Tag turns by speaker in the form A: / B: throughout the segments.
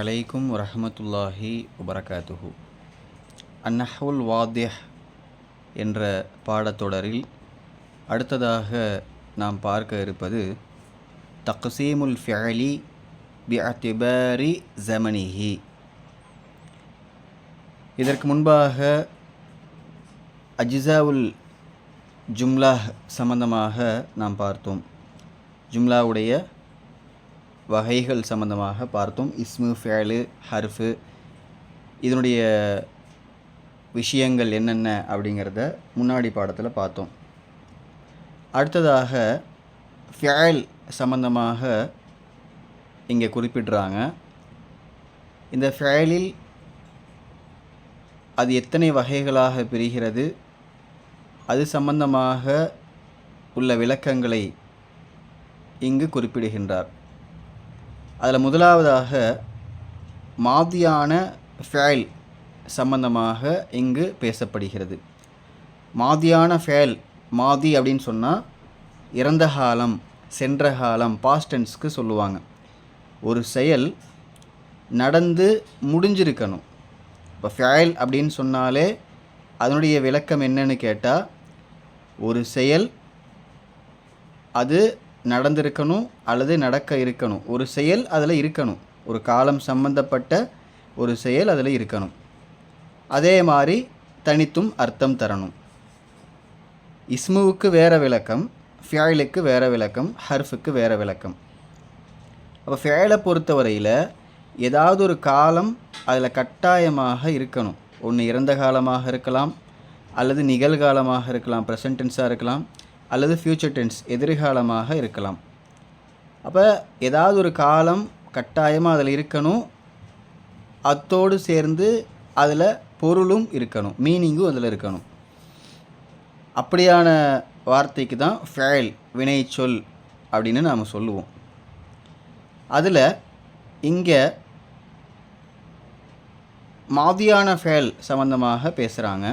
A: அலைக்கும் வரஹமத்துல்லாஹி வபரகாத்துஹு. அன்னஹுல் வாத்யஹ் என்ற பாடத்தொடரில் அடுத்ததாக நாம் பார்க்க இருப்பது தக்சீமுல் ஃபியலி பிஅத்திபாரி ஜமனிஹி. இதற்கு முன்பாக அஜிசாவுல் ஜும்லா சம்பந்தமாக நாம் பார்த்தோம். ஜும்லாவுடைய வகைகள் சம்பந்தமாக பார்த்தோம். இஸ்மு ஃபேலு ஹர்ஃபு. இதனுடைய விஷயங்கள் என்னென்ன அப்படிங்கிறத முன்னாடி பாடத்தில் பார்த்தோம். அடுத்ததாக ஃபேல் சம்பந்தமாக இங்கே குறிப்பிடுறாங்க. இந்த ஃபேலில் அது எத்தனை வகைகளாக பிரிகிறது? அது சம்பந்தமாக உள்ள விளக்கங்களை இங்கு குறிப்பிடுகின்றார். அதில் முதலாவதாக மாதியான ஃபேல் சம்பந்தமாக இங்கு பேசப்படுகிறது. மாதியான ஃபேல் மாதி அப்படின்னு சொன்னால் இறந்த காலம் சென்ற காலம் பாஸ்டன்ஸ்க்கு சொல்லுவாங்க. ஒரு செயல் நடந்து முடிஞ்சிருக்கணும். இப்போ ஃபேல் அப்படின்னு சொன்னாலே அதனுடைய விளக்கம் என்னன்னு கேட்டால் ஒரு செயல் அது நடந்திருக்கணும் அல்லது நடக்க இருக்கணும். ஒரு செயல் அதில் இருக்கணும். ஒரு காலம் சம்பந்தப்பட்ட ஒரு செயல் அதில் இருக்கணும். அதே மாதிரி தனித்தும் அர்த்தம் தரணும். இஸ்முவுக்கு வேறு விளக்கம் ஃபியாயிலுக்கு வேறு விளக்கம் ஹர்ஃபுக்கு வேறு விளக்கம். அப்போ ஃபேலை பொறுத்தவரையில் ஏதாவது ஒரு காலம் அதில் கட்டாயமாக இருக்கணும். ஒன்று இறந்த காலமாக இருக்கலாம் அல்லது நிகழ்காலமாக இருக்கலாம் ப்ரெசன்டென்ஸாக இருக்கலாம். அல்லது ஃப்யூச்சர் டென்ஸ் எதிர்காலமாக இருக்கலாம். அப்போ ஏதாவது ஒரு காலம் கட்டாயமாக அதில் இருக்கணும். அத்தோடு சேர்ந்து அதில் பொருளும் இருக்கணும் மீனிங்கும் அதில் இருக்கணும். அப்படியான வார்த்தைக்கு தான் ஃபேல் வினை சொல் அப்படின்னு நாம் சொல்லுவோம். அதில் இங்கே மாதியான ஃபேல் சம்மந்தமாக பேசுகிறாங்க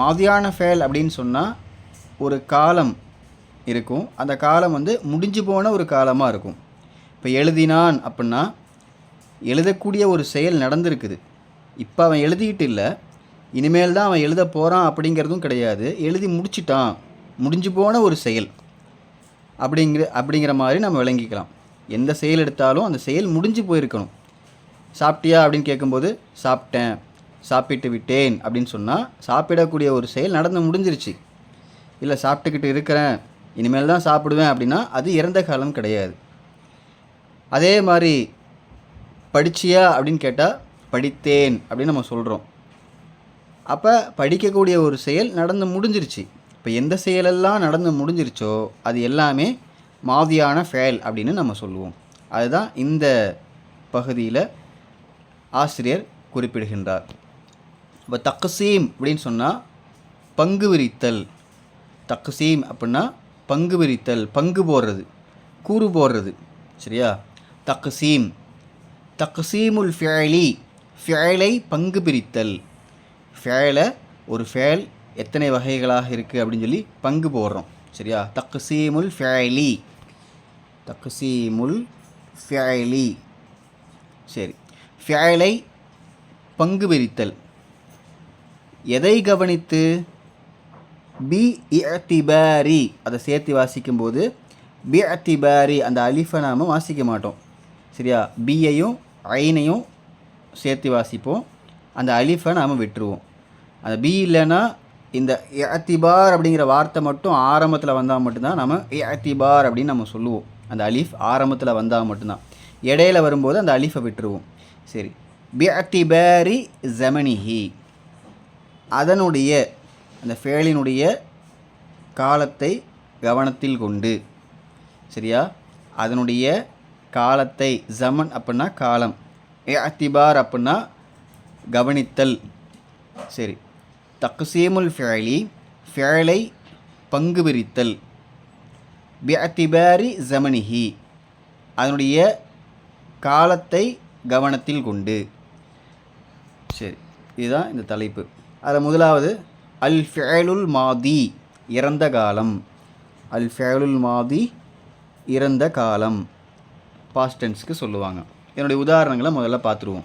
A: மாதியான ஃபேல் அப்படின்னு சொன்னால் ஒரு காலம் இருக்கும். அந்த காலம் வந்து முடிஞ்சு போன ஒரு காலமாக இருக்கும். இப்போ எழுதினான் அப்படின்னா எழுதக்கூடிய ஒரு செயல் நடந்திருக்குது. இப்போ அவன் எழுதிக்கிட்டு இல்லை. இனிமேல் தான் அவன் எழுத போகிறான் அப்படிங்கிறதும் கிடையாது. எழுதி முடிச்சிட்டான். முடிஞ்சு போன ஒரு செயல். அப்படிங்கிற அப்படிங்கிற மாதிரி நம்ம விளங்கிக்கலாம். எந்த செயல் எடுத்தாலும் அந்த செயல் முடிஞ்சு போயிருக்கணும். சாப்பிட்டியா அப்படின்னு கேட்கும்போது சாப்பிட்டேன். சாப்பிட்டு விட்டேன் அப்படின்னு சொன்னால் சாப்பிடக்கூடிய ஒரு செயல் நடந்து முடிஞ்சிருச்சு. இல்லை சாப்பிட்டுக்கிட்டு இருக்கிறேன் இனிமேல் தான் சாப்பிடுவேன் அப்படின்னா அது இறந்த காலம் கிடையாது. அதே மாதிரி படிச்சியா அப்படின்னு கேட்டால் படித்தேன் அப்படின்னு நம்ம சொல்கிறோம் அப்போ படிக்கக்கூடிய ஒரு செயல் நடந்து முடிஞ்சிருச்சு. இப்போ எந்த செயலெல்லாம் நடந்து முடிஞ்சிருச்சோ அது எல்லாமே மாதியான ஃபேல் அப்படின்னு நம்ம சொல்லுவோம். அதுதான் இந்த பகுதியில் ஆசிரியர் குறிப்பிடுகின்றார். இப்போ தக்கசீம் அப்படின்னு சொன்னால் பங்கு விரித்தல். தக்குசீம் அப்படின்னா பங்கு பிரித்தல் பங்கு போடுறது கூறு போடுறது சரியா? தக்குசீம் தக்குசீமுல் ஃபேலி ஃபேலை பங்கு பிரித்தல். ஃபேலை ஒரு ஃபேல் எத்தனை வகைகளாக இருக்குது அப்படின்னு சொல்லி பங்கு போடுறோம் சரியா? தக்குசீமுல் ஃபேலி தக்குசீமுல் ஃபேலி சரி. ஃபேலை பங்கு பிரித்தல் எதை கவனித்து? பி இஅத்திபாரி அதை சேர்த்து வாசிக்கும்போது பி அத்திபாரி அந்த அலிஃபை நாம் வாசிக்க மாட்டோம். சரியா? பியையும் ஐனையும் சேர்த்து வாசிப்போம். அந்த அலிஃபை நாம் விட்டுருவோம். அந்த பி இல்லைன்னா இந்த இஅத்திபார் அப்படிங்கிற வார்த்தை மட்டும் ஆரம்பத்தில் வந்தால் மட்டும்தான் நம்ம இஅத்திபார் அப்படின்னு நம்ம சொல்லுவோம். அந்த அலிஃப் ஆரம்பத்தில் வந்தால் மட்டும்தான். இடையில வரும்போது அந்த அலிஃபை விட்டுருவோம். சரி. பிஅத்திபாரி ஜமனிஹி. அதனுடைய அந்த ஃபேலினுடைய காலத்தை கவனத்தில் கொண்டு சரியா? அதனுடைய காலத்தை ஜமன் அப்படின்னா காலம் அத்திபார் அப்படின்னா கவனித்தல் சரி. தக்சீமுல் ஃபேலி ஃபேலை பங்கு பிரித்தல் பிஅத்திபாரி ஜமனிஹி அதனுடைய காலத்தை கவனத்தில் கொண்டு சரி. இதுதான் இந்த தலைப்பு. அதில் முதலாவது அல் ஃபேலுல் மாதி இறந்த காலம். அல் ஃபேலுல் மாதி இறந்த காலம். பாஸ்டென்ஸ்க்கு சொல்லுவாங்க. என்னுடைய உதாரணங்களை முதல்ல பார்த்துருவோம்.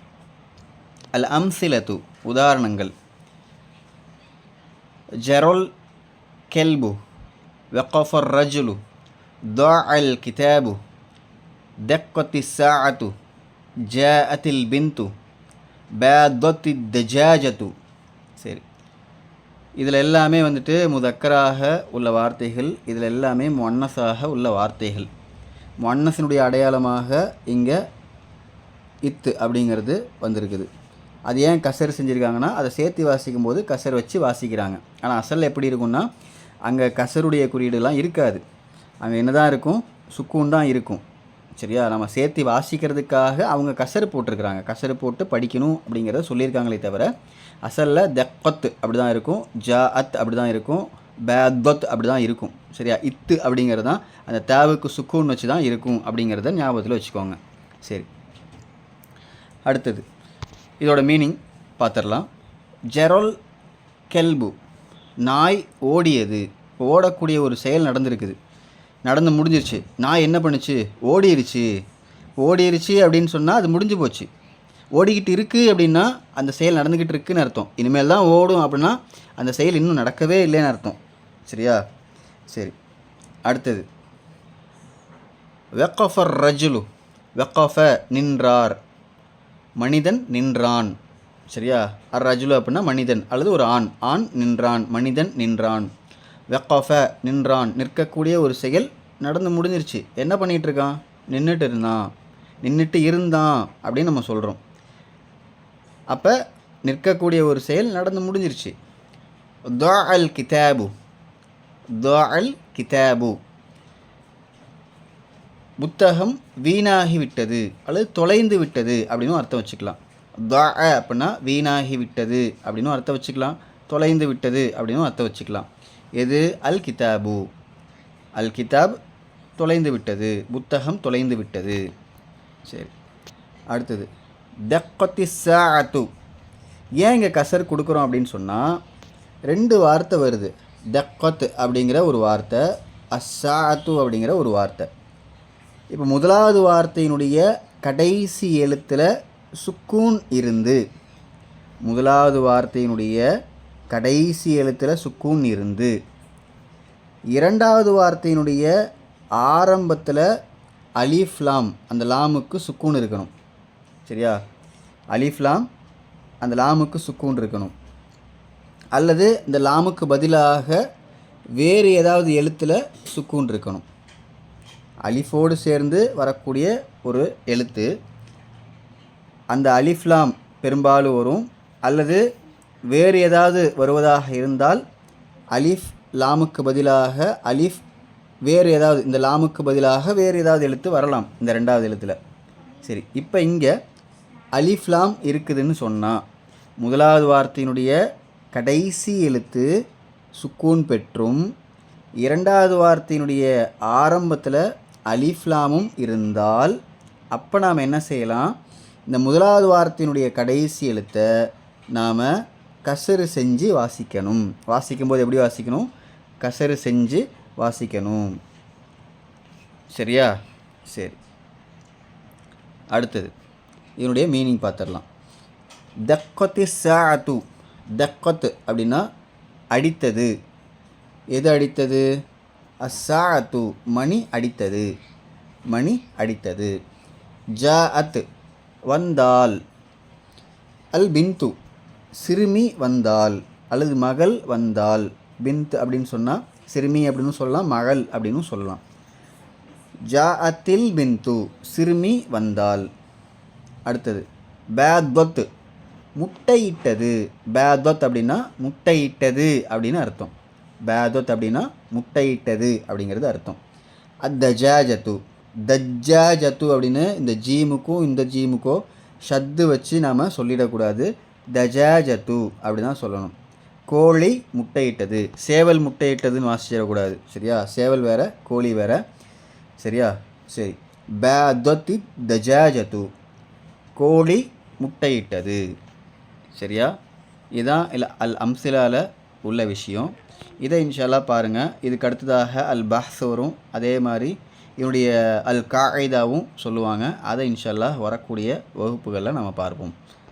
A: அல் அம்சிலத்து உதாரணங்கள். ஜெரோல் கெல்பு வெக்கஃபர் ரஜுலு தா அல் கிதாபு தெக்கத்தி சாஅத்து ஜாஅத்தில் பிந்து பேதொத்தி தஜாஜத்து. இதில் எல்லாமே வந்துட்டு முதக்கராக உள்ள வார்த்தைகள் இதில் எல்லாமே மொன்னஸாக உள்ள வார்த்தைகள். மொன்னஸினுடைய அடையாளமாக இங்கே இத்து அப்படிங்கிறது வந்திருக்குது. அது ஏன் கசர் செஞ்சுருக்காங்கன்னா அதை சேர்த்து வாசிக்கும் போது கசர் வச்சு வாசிக்கிறாங்க. ஆனால் அசல் எப்படி இருக்கும்னா அங்கே கசருடைய குறியீடுலாம் இருக்காது. அங்கே என்ன தான் இருக்கும்? சுக்கூன் தான் இருக்கும். சரியா? நம்ம சேர்த்து வாசிக்கிறதுக்காக அவங்க கசரு போட்டிருக்கிறாங்க. கசரு போட்டு படிக்கணும் அப்படிங்கிறத சொல்லியிருக்காங்களே தவிர அசலில் தெக்கத்து அப்படி தான் இருக்கும் ஜா அத் அப்படி தான் இருக்கும் பேத்வத் அப்படி தான் இருக்கும். சரியா? இத்து அப்படிங்கிறது தான் அந்த தேவுக்கு சுக்குன்னு வச்சு தான் இருக்கும் அப்படிங்கிறத ஞாபகத்தில் வச்சுக்கோங்க. சரி. அடுத்தது. இதோட மீனிங் பார்த்துடலாம் ஜெரோல் கெல்பு. நாய் ஓடியது. ஓடக்கூடிய ஒரு செயல் நடந்திருக்குது. நடந்து முடிஞ்சிருச்சு. நான் என்ன பண்ணுச்சு? ஓடிருச்சு. ஓடிருச்சு அப்படின்னு சொன்னால் அது முடிஞ்சு போச்சு. ஓடிக்கிட்டு இருக்குது அப்படின்னா அந்த செயல் நடந்துக்கிட்டு இருக்குன்னு அர்த்தம். இனிமேல் தான் ஓடும் அப்படின்னா அந்த செயல் இன்னும் நடக்கவே இல்லைன்னு அர்த்தம். சரியா? சரி. அடுத்தது. வெக்கஃபர் ரஜுலு. வெக்கஃப நின்றார். மனிதன் நின்றான். சரியா? அர் ரஜுலு அப்படின்னா மனிதன் அல்லது ஒரு ஆண். ஆண் நின்றான். மனிதன் நின்றான். வெக்கஃப நின்றான். நிற்கக்கூடிய ஒரு செயல் நடந்து முடிஞ்சிருச்சு. என்ன பண்ணிகிட்டு இருக்கான் நின்றுட்டு இருந்தான். நின்றுட்டு இருந்தான் அப்படின்னு நம்ம சொல்கிறோம் அப்போ நிற்கக்கூடிய ஒரு செயல் நடந்து முடிஞ்சிருச்சு. தோ அல் கிதாபு. தோ அல் கிதாபு. புத்தகம் வீணாகி விட்டது அல்லது தொலைந்து விட்டது அப்படின்னு அர்த்தம் வச்சுக்கலாம். தா அப்படின்னா வீணாகி விட்டது அப்படின்னு அர்த்தம் வச்சுக்கலாம். தொலைந்து விட்டது அப்படின்னு அர்த்தம் வச்சுக்கலாம். எது? அல் கிதாபு அல் கிதாப் தொலைந்து விட்டது. புத்தகம் தொலைந்து விட்டது. சரி. அடுத்தது. தக்கத்தி சாத்து ஏன் இங்கே கசர் கொடுக்குறோம் அப்படின்னு சொன்னால் ரெண்டு வார்த்தை வருது. தக்கத் அப்படிங்கிற ஒரு வார்த்தை அஸ்ஸாத்து அப்படிங்கிற ஒரு வார்த்தை. இப்போ முதலாவது வார்த்தையினுடைய கடைசி எழுத்தில் சுக்கூன் இருந்து முதலாவது வார்த்தையினுடைய கடைசி எழுத்தில் சுக்கூன் இருந்து. இரண்டாவது வார்த்தையினுடைய ஆரம்பத்தில் அலிஃப் லாம் அந்த லாமுக்கு சுக்கூன் இருக்கணும். சரியா? அலிஃப் லாம் அந்த லாமுக்கு சுக்கூன் இருக்கணும். அல்லது இந்த லாமுக்கு பதிலாக வேறு ஏதாவது எழுத்தில் சுக்கூன் இருக்கணும். அலிஃபோடு சேர்ந்து வரக்கூடிய ஒரு எழுத்து அந்த அலிஃப்லாம் பெரும்பாலும் வரும் அல்லது வேறு ஏதாவது வருவதாக இருந்தால் அலிஃப் லாமுக்கு பதிலாக அலிஃப் வேறு ஏதாவது இந்த லாமுக்கு பதிலாக வேறு ஏதாவது எழுத்து வரலாம் இந்த ரெண்டாவது எழுத்தில். சரி இப்போ இங்கே அலிஃப்லாம் இருக்குதுன்னு சொன்னால் முதலாவது வார்த்தையினுடைய கடைசி எழுத்து சுக்கூன் பெற்றும் இரண்டாவது வார்த்தையினுடைய ஆரம்பத்தில் அலிஃப்லாமும் இருந்தால் அப்போ நாம் என்ன செய்யலாம்? இந்த முதலாவது வார்த்தையினுடைய கடைசி எழுத்தை நாம் கசரு செஞ்சு வாசிக்கணும். வாசிக்கும்போது எப்படி வாசிக்கணும்? கசரு செஞ்சு வாசிக்கணும். சரியா? சரி. அடுத்தது. இதனுடைய மீனிங் பார்த்துடலாம். தக்கத்து சாத்து தக்கத்து அப்படின்னா அடித்தது. எது அடித்தது? அசாத்து மணி அடித்தது. மணி அடித்தது. ஜா அத் வந்தால். அல் பின்து. சிறுமி வந்தால் அல்லது மகள் வந்தால் பின்த் அப்படின்னு சொன்னால் சிறுமி அப்படின்னு சொல்லலாம் மகள் அப்படின்னு சொல்லலாம். ஜா அத்தில் பிந்து சிறுமி வந்தால். அடுத்தது பேத்வத் முட்டையிட்டது. பேத்வத் அப்படின்னா முட்டையிட்டது அப்படின்னு அர்த்தம். பேத்வத் அப்படின்னா முட்டையிட்டது அப்படிங்கிறது அர்த்தம். அத்தஜாஜத்து தஜ்ஜாஜத்து அப்படின்னு இந்த ஜீமுக்கும் இந்த ஜீமுக்கோ ஷத்து வச்சு நாம் சொல்லிடக்கூடாது. தஜாஜத்து அப்படி தான் சொல்லணும். கோழி முட்டையிட்டது. சேவல் முட்டையிட்டதுன்னு வாசிச்சிடக்கூடாது. சரியா? சேவல் வேற கோழி வேற. சரியா? சரி. பேத்வத்தி தஜாஜத்து கோழி முட்டையிட்டது. சரியா? இதுதான் இல்லை அல் அம்சிலால உள்ள விஷயம். இதை இன்ஷால்லா பாருங்கள் இதுக்கு அடுத்ததாக அல் பஹ்ஸ் வரும். அதே மாதிரி என்னுடைய அல் காயிதாவும் சொல்லுவாங்க. அதை இன்ஷால்லா வரக்கூடிய வகுப்புகளில் நம்ம பார்ப்போம்.